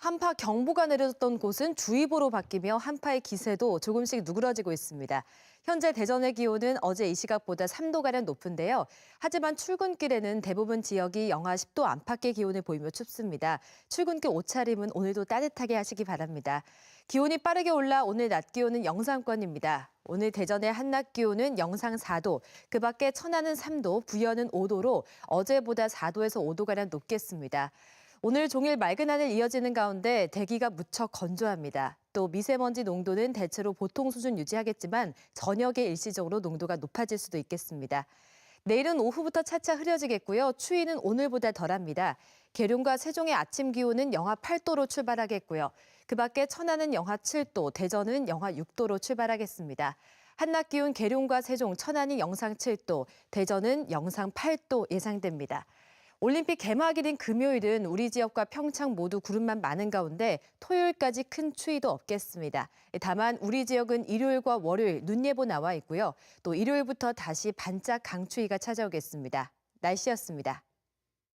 한파 경보가 내려졌던 곳은 주의보로 바뀌며 한파의 기세도 조금씩 누그러지고 있습니다. 현재 대전의 기온은 어제 이 시각보다 3도가량 높은데요. 하지만 출근길에는 대부분 지역이 영하 10도 안팎의 기온을 보이며 춥습니다. 출근길 옷차림은 오늘도 따뜻하게 하시기 바랍니다. 기온이 빠르게 올라 오늘 낮 기온은 영상권입니다. 오늘 대전의 한낮 기온은 영상 4도, 그 밖에 천안은 3도, 부여는 5도로 어제보다 4도에서 5도가량 높겠습니다. 오늘 종일 맑은 하늘 이어지는 가운데 대기가 무척 건조합니다. 또 미세먼지 농도는 대체로 보통 수준 유지하겠지만 저녁에 일시적으로 농도가 높아질 수도 있겠습니다. 내일은 오후부터 차차 흐려지겠고요. 추위는 오늘보다 덜합니다. 계룡과 세종의 아침 기온은 영하 8도로 출발하겠고요. 그 밖에 천안은 영하 7도, 대전은 영하 6도로 출발하겠습니다. 한낮 기온 계룡과 세종, 천안이 영상 7도, 대전은 영상 8도 예상됩니다. 올림픽 개막일인 금요일은 우리 지역과 평창 모두 구름만 많은 가운데 토요일까지 큰 추위도 없겠습니다. 다만 우리 지역은 일요일과 월요일 눈 예보 나와 있고요. 또 일요일부터 다시 반짝 강추위가 찾아오겠습니다. 날씨였습니다.